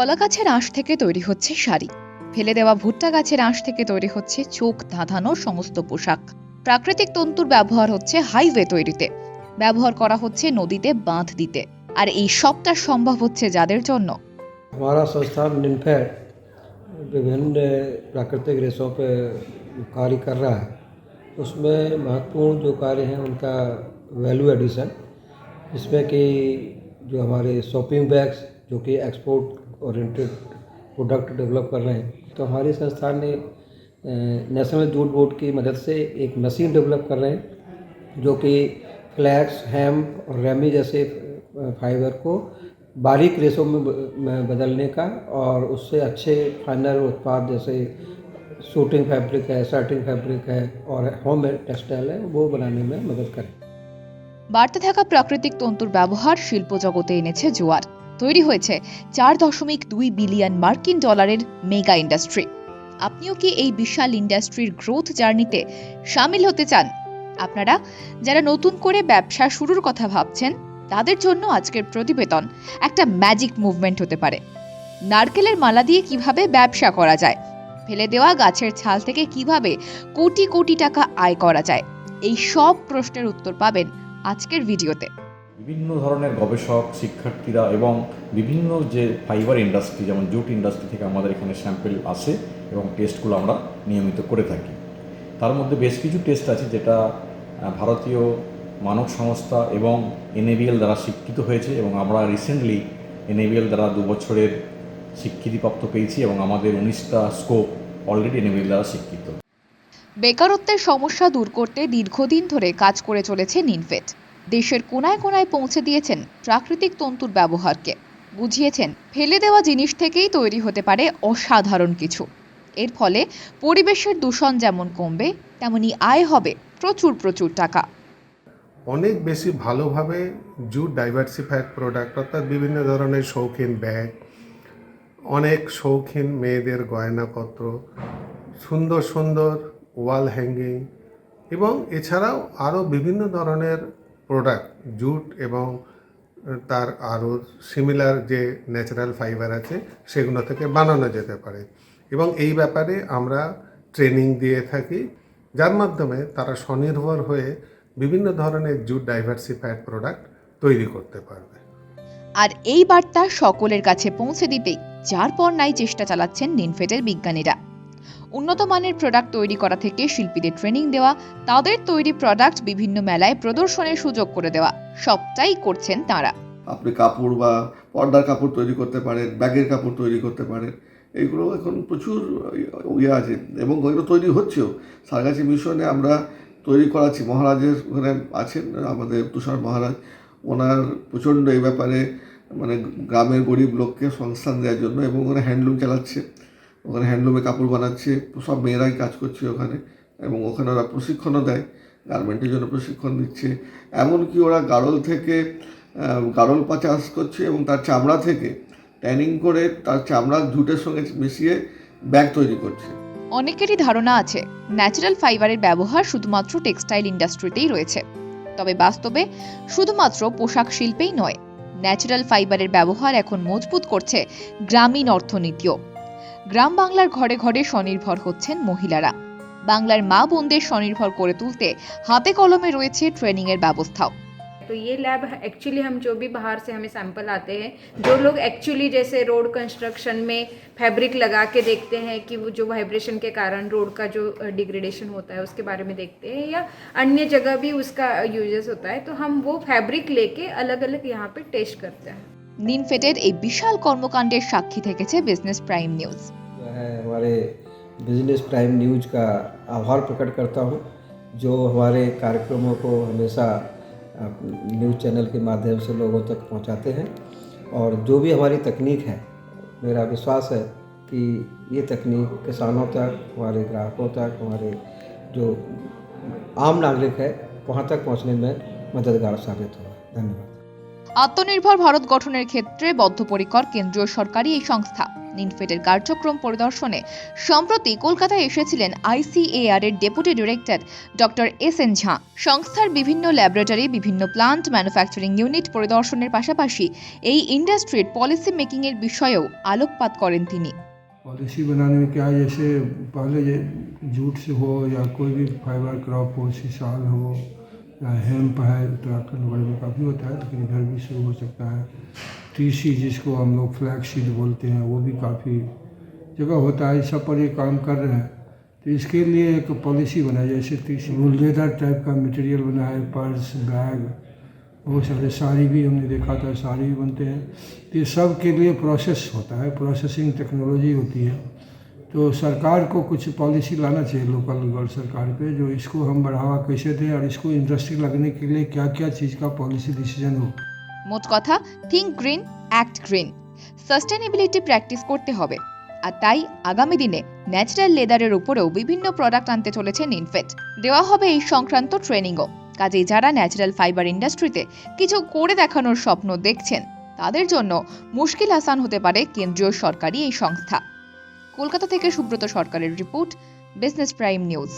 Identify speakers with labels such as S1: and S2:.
S1: কলা গাছের আঁশ থেকে তৈরি হচ্ছে শাড়ি ফেলে দেওয়া ভুট্টা গাছের আঁশ থেকে তৈরি হচ্ছে চোখ ধাঁধানো সমস্ত পোশাক প্রাকৃতিক তন্তুর ব্যবহার হচ্ছে হাইওয়ে তৈরিতে ব্যবহার করা হচ্ছে নদীতে বাঁধ দিতে আর এই সবটা সম্ভব হচ্ছে যাদের জন্য
S2: हमारा संस्थान निनफेड विभिन्न प्राकृतिक रेसों पे कार्य कर रहा है उसमें महत्वपूर्ण जो कार्य हैं उनका वैल्यू एडिशन जिसमें कि जो हमारे शॉपिंग बैग्स जो कि एक्सपोर्ट ओरिएंटेड प्रोडक्ट डेवलप कर रहे हैं तो हमारी संस्थान ने नेशनल जूट बोर्ड की मदद से एक मशीन डेवलप कर रहे हैं जो कि फ्लैक्स हेम्प और रेमी जैसे फाइबर को बारीक रेशों में ब- में बदलने का और उससे अच्छे फाइनल उत्पाद जैसे सूटिंग फैब्रिक है सर्टिंग फैब्रिक है और होम टेक्सटाइल है वो बनाने में मदद करें
S1: বাড়তে থাকা প্রাকৃতিক তন্তুর ব্যবহার শিল্প জগতে এনেছে জোয়ার তৈরি হয়েছে চার দশমিক দুই বিলিয়ন মার্কিন ডলারের মেগা ইন্ডাস্ট্রি। আপনিও কি এই বিশাল ইন্ডাস্ট্রির গ্রোথ জার্নিতে সামিল হতে চান? আপনারা যারা নতুন করে ব্যবসা শুরুর কথা ভাবছেন, তাদের জন্য আজকের প্রতিবেদন একটা ম্যাজিক মুভমেন্ট হতে পারে। নারকেলের মালা দিয়ে কীভাবে ব্যবসা করা যায়, ফেলে দেওয়া গাছের ছাল থেকে কীভাবে কোটি কোটি টাকা আয় করা যায়, এই সব প্রশ্নের উত্তর পাবেন আজকের ভিডিওতে।
S3: বিভিন্ন ধরনের গবেষক, শিক্ষার্থীরা এবং বিভিন্ন যে ফাইবার ইন্ডাস্ট্রি যেমন জুট ইন্ডাস্ট্রি থেকে আমাদের এখানে স্যাম্পেল আসে এবং টেস্টগুলো আমরা নিয়মিত করে থাকি। তার মধ্যে বেশ কিছু টেস্ট আছে যেটা ভারতীয় মানব সংস্থা এবং এনএবিএল দ্বারা স্বীকৃত হয়েছে এবং আমরা রিসেন্টলি এনএবিএল দ্বারা দু বছরের স্বীকৃতিপ্রাপ্ত পেয়েছি এবং আমাদের উনিশটা স্কোপ অলরেডি এনএবিএল দ্বারা স্বীকৃত।
S1: বেকারত্বের সমস্যা দূর করতে দীর্ঘদিন ধরে কাজ করে চলেছে নিনফেট দেশের কোনায় কোনায় পৌঁছে দিয়েছেন প্রাকৃতিক তন্তুর ব্যবহারকে। বুঝিয়েছেন, ফেলে দেওয়া জিনিস থেকেই তৈরি হতে পারে অসাধারণ কিছু। এর ফলে পরিবেশের দূষণ যেমন কমবে, তেমনি আয় হবে প্রচুর প্রচুর টাকা।
S4: অনেক বেশি ভালোভাবে জুট ডাইভার্সিফাইড প্রোডাক্ট অর্থাৎ বিভিন্ন ধরনের শৌখিন ব্যাগ, অনেক শৌখিন মেয়েদের গয়নাপত্র, সুন্দর সুন্দর ওয়াল হ্যাঙ্গিং এবং এছাড়াও আরও বিভিন্ন ধরনের প্রোডাক্ট জুট এবং তার আরও সিমিলার যে ন্যাচারাল ফাইবার আছে, সেগুলো থেকে বানানো যেতে পারে। এবং এই ব্যাপারে আমরা ট্রেনিং দিয়ে থাকি, যার মাধ্যমে তারা স্বনির্ভর হয়ে বিভিন্ন ধরনের জুট ডাইভার্সিফাইড প্রোডাক্ট তৈরি করতে পারবে।
S1: আর এই বার্তা সকলের কাছে পৌঁছে দিতেই যার পর নাই চেষ্টা চালাচ্ছেন নিনফেটের বিজ্ঞানীরা। উন্নত মানের প্রোডাক্ট তৈরি করা থেকে শিল্পীদের ট্রেনিং দেওয়া, তাদের তৈরি প্রোডাক্ট বিভিন্ন মেলায় প্রদর্শনের সুযোগ করে দেওয়া, সবটাই করছেন তারা।
S5: আপনি কাপড় বা পর্দার কাপড় তৈরি করতে পারেন, ব্যাগের কাপড় তৈরি করতে পারেন এইগুলো এখন প্রচুর ইয়ে আছে এবং ওইগুলো তৈরি হচ্ছেও। সারগাছি মিশনে আমরা তৈরি করাচ্ছি, মহারাজের ওখানে আছেন আমাদের তুষার মহারাজ, ওনার প্রচণ্ড এই ব্যাপারে মানে গ্রামের গরিব লোককে সংস্থান দেওয়ার জন্য এবং ওখানে হ্যান্ডলুম চালাচ্ছে। ওখানে হ্যান্ডলুমে কাপড় বানাচ্ছে, সব মেয়েরাই কাজ করছে ওখানে এবং ওখানে ওরা প্রশিক্ষণও দেয় গার্মেন্টের জন্য প্রশিক্ষণ দিচ্ছে। এমনকি ওরা গাড়ল থেকে গাড়ল পা চাষ করছে এবং তার চামড়া থেকে ট্যানিং করে তার চামড়া জুটের সঙ্গে মিশিয়ে ব্যাগ তৈরি করছে।
S1: অনেকেরই ধারণা আছে ন্যাচারাল ফাইবারের ব্যবহার শুধুমাত্র টেক্সটাইল ইন্ডাস্ট্রিতেই রয়েছে। তবে বাস্তবে শুধুমাত্র পোশাক শিল্পেই নয় ন্যাচারাল ফাইবারের ব্যবহার এখন মজবুত করছে গ্রামীণ অর্থনীতিও। গ্রাম বাংলার ঘরে ঘরে স্বনির্ভর হচ্ছেন মহিলারা বাংলার মা বোনদের স্বনির্ভর করে তুলতে হাতে কলমে রয়েছে ট্রেনিংয়ের ব্যবস্থাও
S6: तो ये लैब एक्चुअली हम जो भी बाहर से हमें सैंपल आते हैं जो लोग एक्चुअली जैसे रोड कंस्ट्रक्शन में फैब्रिक लगा के देखते हैं कि वो जो वाइब्रेशन के कारण रोड का जो डिग्रेडेशन होता है उसके बारे में देखते हैं या अन्य जगह भी उसका यूजेस होता है तो हम वो फैब्रिक लेके अलग अलग यहाँ पे टेस्ट करते हैं
S1: নিনফেটের এই বিশাল কর্মকাণ্ডের সাক্ষী থেকেছে বিজনেস প্রাইম নিউজ
S2: जो है हमारे बिजनेस प्राइम न्यूज का आभार प्रकट करता हूँ जो हमारे कार्यक्रमों को हमेशा अ, न्यूज़ चैनल के माध्यम से लोगों तक पहुँचाते हैं और जो भी हमारी तकनीक है मेरा विश्वास है कि ये तकनीक किसानों तक हमारे ग्राहकों तक हमारे जो आम नागरिक है वहाँ तक पहुँचने में मददगार साबित होगा धन्यवाद
S1: আত্মনির্ভর ভারত গঠনের ক্ষেত্রে বদ্ধপরিকর কেন্দ্রীয় সরকারি এই সংস্থা নিনফেডের কার্যক্রম পরিদর্শনে সম্প্রতি কলকাতায় এসেছিলেন আইসিএআর এর deputy director doctor S N Jha সংস্থার বিভিন্ন ল্যাবরেটরি বিভিন্ন প্লান্ট ম্যানুফ্যাকচারিং ইউনিট পরিদর্শনের পাশাপাশি এই ইন্ডাস্ট্রির পলিসি মেকিং এর বিষয়েও আলোকপাত করেন তিনি
S7: पॉलिसी बनाने में क्या है जैसे पहले ये जूट से हो या कोई भी फाइबर क्रॉप हो सीसाल हो या हेम्प है, उत्तराखंड वगैरह में काफ़ी होता है, लेकिन इधर भी शुरू हो सकता है। टीसी जिसको हम लोग फ्लैक्स सीड बोलते हैं, वो भी काफ़ी जगह होता है सब पर ये काम कर रहे हैं। तो इसके लिए एक पॉलिसी बनाई, जैसे टीसी वो लेदर टाइप का मटेरियल बना है पर्स बैग बहुत सारे साड़ी भी हमने देखा था, साड़ी भी बनते हैं। तो ये सब के लिए प्रोसेस होता है प्रोसेसिंग टेक्नोलॉजी होती है। तो सरकार को कुछ पॉलिसी लाना चाहिए लोकल गवर्नमेंट सरकार पे जो इसको हम बढ़ावा कैसे दें और इसको इंडस्ट्री लगने के लिए क्या क्या चीज़ का पॉलिसी डिसीजन हो
S1: মোট কথা think green act green sustainability practice করতে হবে আর তাই আগামী দিনে ন্যাচারাল লেদারের উপরেও বিভিন্ন প্রোডাক্ট আনতে চলেছে নিনফেট দেওয়া হবে এই সংক্রান্ত ট্রেনিংও কাজেই যারা ন্যাচারাল ফাইবার ইন্ডাস্ট্রিতে কিছু করে দেখানোর স্বপ্ন দেখছেন তাদের জন্য মুশকিল আসান হতে পারে কেন্দ্রীয় সরকারি এই সংস্থা কলকাতা থেকে সুব্রত সরকারের রিপোর্ট বিজনেস প্রাইম নিউজ